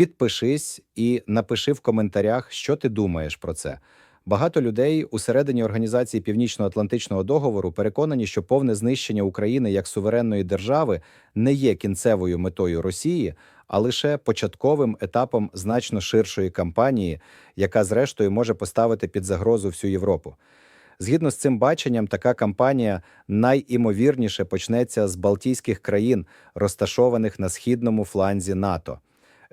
Підпишись і напиши в коментарях, що ти думаєш про це. Багато людей усередині організації Північно-Атлантичного договору переконані, що повне знищення України як суверенної держави не є кінцевою метою Росії, а лише початковим етапом значно ширшої кампанії, яка зрештою може поставити під загрозу всю Європу. Згідно з цим баченням, така кампанія найімовірніше почнеться з Балтійських країн, розташованих на східному фланзі НАТО.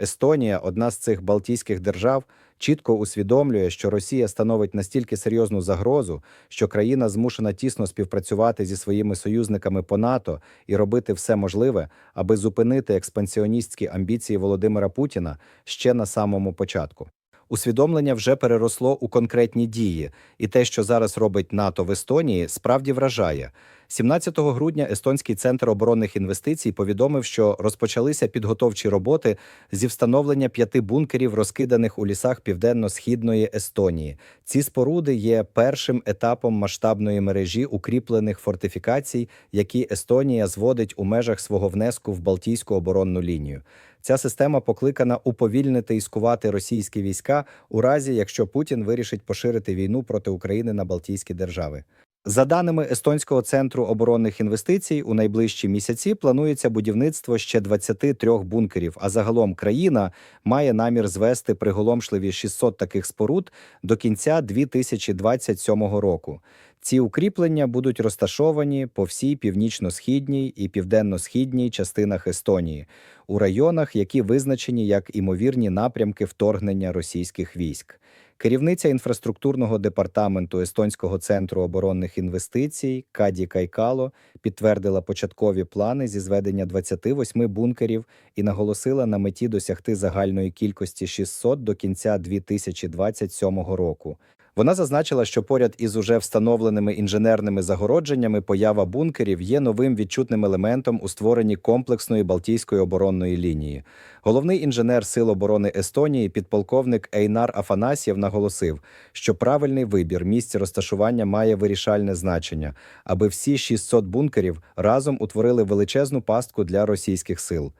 Естонія, одна з цих Балтійських держав, чітко усвідомлює, що Росія становить настільки серйозну загрозу, що країна змушена тісно співпрацювати зі своїми союзниками по НАТО і робити все можливе, аби зупинити експансіоністські амбіції Володимира Путіна ще на самому початку. Усвідомлення вже переросло у конкретні дії, і те, що зараз робить НАТО в Естонії, справді вражає. 17 грудня Естонський центр оборонних інвестицій повідомив, що розпочалися підготовчі роботи зі встановлення п'яти бункерів, розкиданих у лісах південно-східної Естонії. Ці споруди є першим етапом масштабної мережі укріплених фортифікацій, які Естонія зводить у межах свого внеску в Балтійську оборонну лінію. Ця система покликана уповільнити і скувати російські війська у разі, якщо Путін вирішить поширити війну проти України на Балтійські держави. За даними Естонського центру оборонних інвестицій, у найближчі місяці планується будівництво ще 23 бункерів. А загалом країна має намір звести приголомшливі 600 таких споруд до кінця 2027 року. Ці укріплення будуть розташовані по всій північно-східній і південно-східній частинах Естонії, у районах, які визначені як імовірні напрямки вторгнення російських військ. Керівниця інфраструктурного департаменту Естонського центру оборонних інвестицій Каді Кайкало підтвердила початкові плани зі зведення 28 бункерів і наголосила на меті досягти загальної кількості 600 до кінця 2027 року. Вона зазначила, що поряд із уже встановленими інженерними загородженнями поява бункерів є новим відчутним елементом у створенні комплексної Балтійської оборонної лінії. Головний інженер Сил оборони Естонії, підполковник Ейнар Афанасьєв, наголосив, що правильний вибір місця розташування має вирішальне значення, аби всі 600 бункерів разом утворили величезну пастку для російських сил.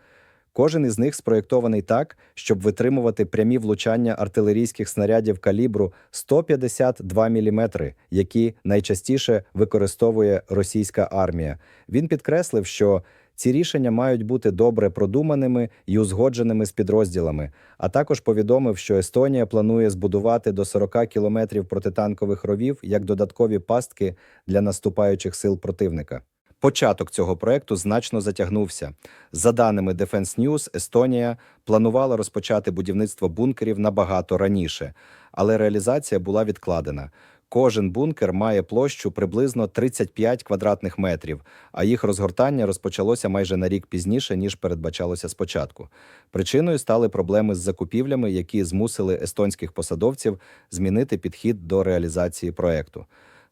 Кожен із них спроєктований так, щоб витримувати прямі влучання артилерійських снарядів калібру 152 мм, які найчастіше використовує російська армія. Він підкреслив, що ці рішення мають бути добре продуманими і узгодженими з підрозділами, а також повідомив, що Естонія планує збудувати до 40 кілометрів протитанкових ровів як додаткові пастки для наступаючих сил противника. Початок цього проекту значно затягнувся. За даними Defense News, Естонія планувала розпочати будівництво бункерів набагато раніше, але реалізація була відкладена. Кожен бункер має площу приблизно 35 квадратних метрів, а їх розгортання розпочалося майже на рік пізніше, ніж передбачалося спочатку. Причиною стали проблеми з закупівлями, які змусили естонських посадовців змінити підхід до реалізації проекту.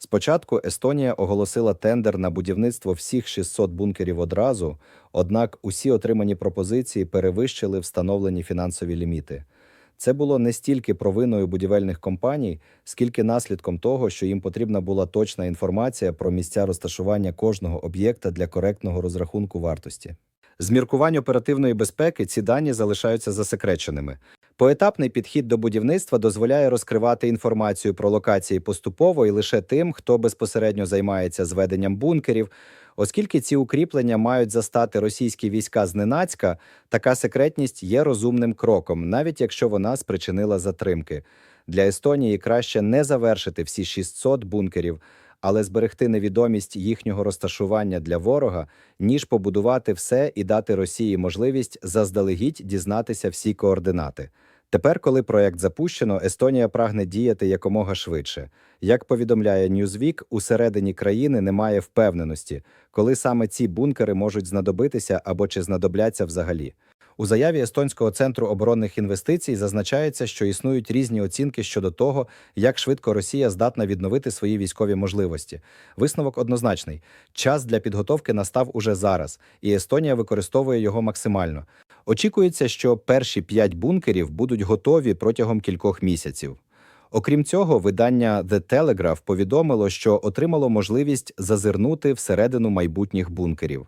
Спочатку Естонія оголосила тендер на будівництво всіх 600 бункерів одразу, однак усі отримані пропозиції перевищили встановлені фінансові ліміти. Це було не стільки провиною будівельних компаній, скільки наслідком того, що їм потрібна була точна інформація про місця розташування кожного об'єкта для коректного розрахунку вартості. З міркувань оперативної безпеки ці дані залишаються засекреченими. Поетапний підхід до будівництва дозволяє розкривати інформацію про локації поступово і лише тим, хто безпосередньо займається зведенням бункерів. Оскільки ці укріплення мають застати російські війська зненацька, така секретність є розумним кроком, навіть якщо вона спричинила затримки. Для Естонії краще не завершити всі 600 бункерів, але зберегти невідомість їхнього розташування для ворога, ніж побудувати все і дати Росії можливість заздалегідь дізнатися всі координати. Тепер, коли проект запущено, Естонія прагне діяти якомога швидше. Як повідомляє Newsweek, усередині країни немає впевненості, коли саме ці бункери можуть знадобитися або чи знадобляться взагалі. У заяві Естонського центру оборонних інвестицій зазначається, що існують різні оцінки щодо того, як швидко Росія здатна відновити свої військові можливості. Висновок однозначний: час для підготовки настав уже зараз, і Естонія використовує його максимально. Очікується, що перші п'ять бункерів будуть готові протягом кількох місяців. Окрім цього, видання The Telegraph повідомило, що отримало можливість зазирнути всередину майбутніх бункерів.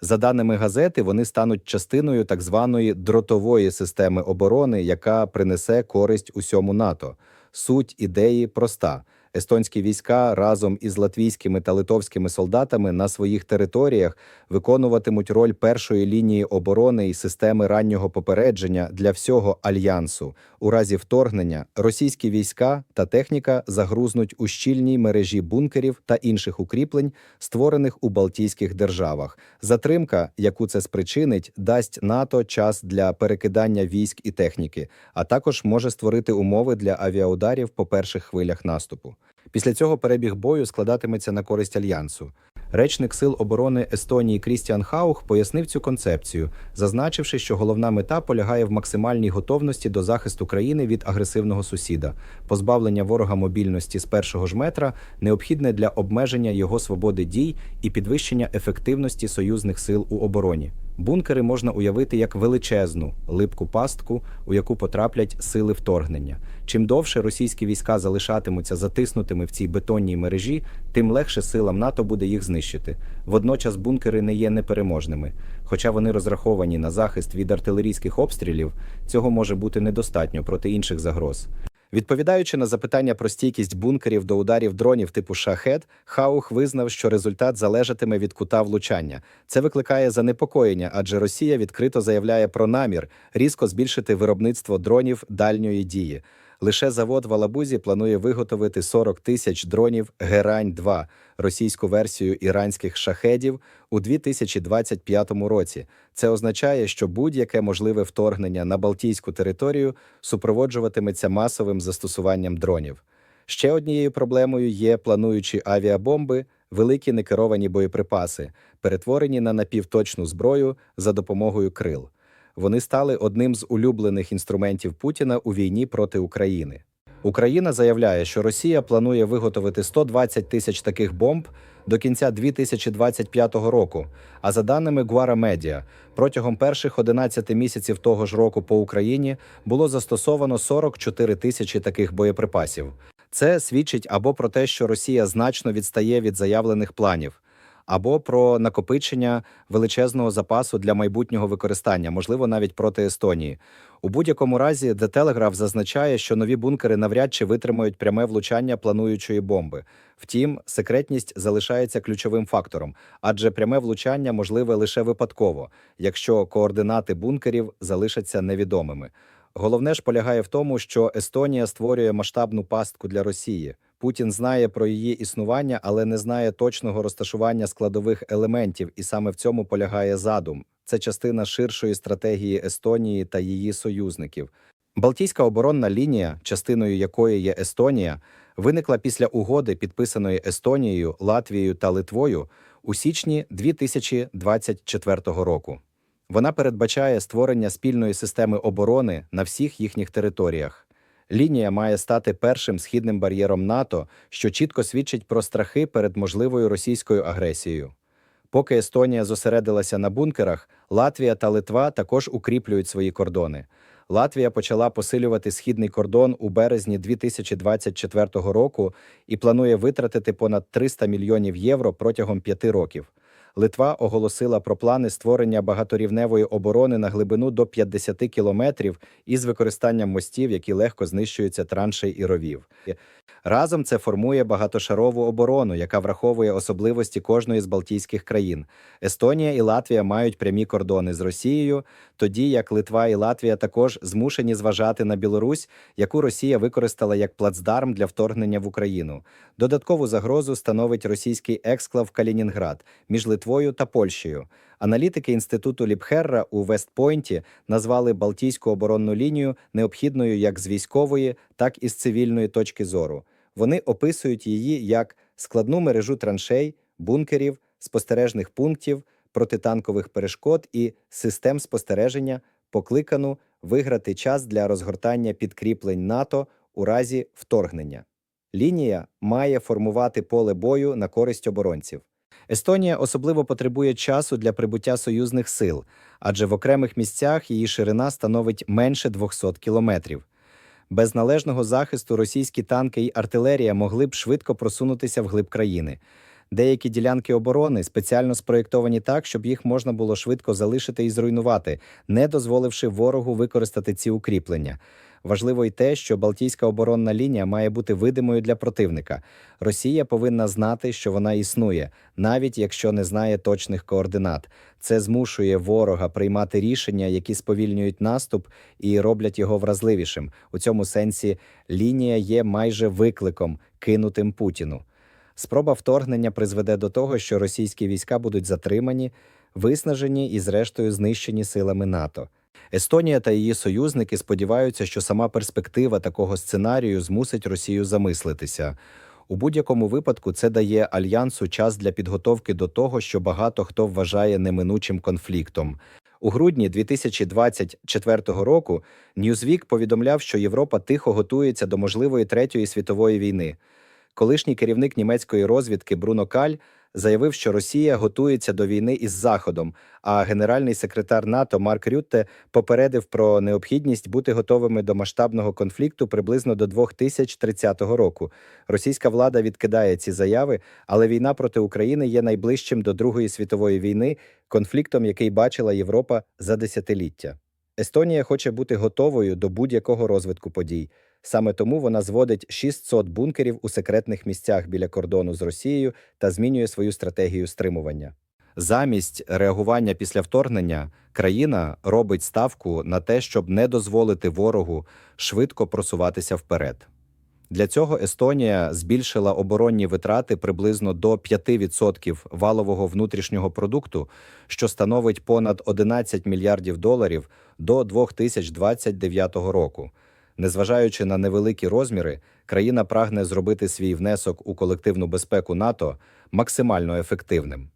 За даними газети, вони стануть частиною так званої дротової системи оборони, яка принесе користь усьому НАТО. Суть ідеї проста. Естонські війська разом із латвійськими та литовськими солдатами на своїх територіях виконуватимуть роль першої лінії оборони і системи раннього попередження для всього альянсу. У разі вторгнення російські війська та техніка загрузнуть у щільній мережі бункерів та інших укріплень, створених у Балтійських державах. Затримка, яку це спричинить, дасть НАТО час для перекидання військ і техніки, а також може створити умови для авіаударів по перших хвилях наступу. Після цього перебіг бою складатиметься на користь альянсу. Речник сил оборони Естонії Крістіан Хаух пояснив цю концепцію, зазначивши, що головна мета полягає в максимальній готовності до захисту країни від агресивного сусіда. Позбавлення ворога мобільності з першого ж метра необхідне для обмеження його свободи дій і підвищення ефективності союзних сил у обороні. Бункери можна уявити як величезну липку пастку, у яку потраплять сили вторгнення. Чим довше російські війська залишатимуться затиснутими в цій бетонній мережі, тим легше силам НАТО буде їх знищити. Водночас бункери не є непереможними. Хоча вони розраховані на захист від артилерійських обстрілів, цього може бути недостатньо проти інших загроз. Відповідаючи на запитання про стійкість бункерів до ударів дронів типу шахет, Хаух визнав, що результат залежатиме від кута влучання. Це викликає занепокоєння, адже Росія відкрито заявляє про намір різко збільшити виробництво дронів дальньої дії. Лише завод в Алабузі планує виготовити 40 тисяч дронів Герань-2, російську версію іранських шахедів у 2025 році. Це означає, що будь-яке можливе вторгнення на Балтійську територію супроводжуватиметься масовим застосуванням дронів. Ще однією проблемою є плануючі авіабомби, великі некеровані боєприпаси, перетворені на напівточну зброю за допомогою крил. Вони стали одним з улюблених інструментів Путіна у війні проти України. Україна заявляє, що Росія планує виготовити 120 тисяч таких бомб до кінця 2025 року. А за даними Guara Media, протягом перших 11 місяців того ж року по Україні було застосовано 44 тисячі таких боєприпасів. Це свідчить або про те, що Росія значно відстає від заявлених планів, або про накопичення величезного запасу для майбутнього використання, можливо, навіть проти Естонії. У будь-якому разі, The Telegraph зазначає, що нові бункери навряд чи витримають пряме влучання плануючої бомби. Втім, секретність залишається ключовим фактором, адже пряме влучання можливе лише випадково, якщо координати бункерів залишаться невідомими. Головне ж полягає в тому, що Естонія створює масштабну пастку для Росії. Путін знає про її існування, але не знає точного розташування складових елементів, і саме в цьому полягає задум. Це частина ширшої стратегії Естонії та її союзників. Балтійська оборонна лінія, частиною якої є Естонія, виникла після угоди, підписаної Естонією, Латвією та Литвою у січні 2024 року. Вона передбачає створення спільної системи оборони на всіх їхніх територіях. Лінія має стати першим східним бар'єром НАТО, що чітко свідчить про страхи перед можливою російською агресією. Поки Естонія зосередилася на бункерах, Латвія та Литва також укріплюють свої кордони. Латвія почала посилювати східний кордон у березні 2024 року і планує витратити понад 300 мільйонів євро протягом п'яти років. Литва оголосила про плани створення багаторівневої оборони на глибину до 50 кілометрів із використанням мостів, які легко знищуються траншей і ровів. Разом це формує багатошарову оборону, яка враховує особливості кожної з Балтійських країн. Естонія і Латвія мають прямі кордони з Росією, тоді як Литва і Латвія також змушені зважати на Білорусь, яку Росія використала як плацдарм для вторгнення в Україну. Додаткову загрозу становить російський ексклав Калінінград між Литвою та Польщею. Аналітики інституту Ліпхерра у Вестпойнті назвали Балтійську оборонну лінію необхідною як з військової, так і з цивільної точки зору. Вони описують її як складну мережу траншей, бункерів, спостережних пунктів, протитанкових перешкод і систем спостереження, покликану виграти час для розгортання підкріплень НАТО у разі вторгнення. Лінія має формувати поле бою на користь оборонців. Естонія особливо потребує часу для прибуття союзних сил, адже в окремих місцях її ширина становить менше 200 кілометрів. Без належного захисту російські танки і артилерія могли б швидко просунутися вглиб країни. Деякі ділянки оборони спеціально спроєктовані так, щоб їх можна було швидко залишити і зруйнувати, не дозволивши ворогу використати ці укріплення. Важливо й те, що Балтійська оборонна лінія має бути видимою для противника. Росія повинна знати, що вона існує, навіть якщо не знає точних координат. Це змушує ворога приймати рішення, які сповільнюють наступ і роблять його вразливішим. У цьому сенсі лінія є майже викликом, кинутим Путіну. Спроба вторгнення призведе до того, що російські війська будуть затримані, виснажені і, зрештою, знищені силами НАТО. Естонія та її союзники сподіваються, що сама перспектива такого сценарію змусить Росію замислитися. У будь-якому випадку це дає альянсу час для підготовки до того, що багато хто вважає неминучим конфліктом. У грудні 2024 року Newsweek повідомляв, що Європа тихо готується до можливої третьої світової війни. Колишній керівник німецької розвідки Бруно Каль заявив, що Росія готується до війни із Заходом, а генеральний секретар НАТО Марк Рютте попередив про необхідність бути готовими до масштабного конфлікту приблизно до 2030 року. Російська влада відкидає ці заяви, але війна проти України є найближчим до Другої світової війни, конфліктом, який бачила Європа за десятиліття. Естонія хоче бути готовою до будь-якого розвитку подій. Саме тому вона зводить 600 бункерів у секретних місцях біля кордону з Росією та змінює свою стратегію стримування. Замість реагування після вторгнення країна робить ставку на те, щоб не дозволити ворогу швидко просуватися вперед. Для цього Естонія збільшила оборонні витрати приблизно до 5% валового внутрішнього продукту, що становить понад 11 мільярдів доларів до 2029 року. Незважаючи на невеликі розміри, країна прагне зробити свій внесок у колективну безпеку НАТО максимально ефективним.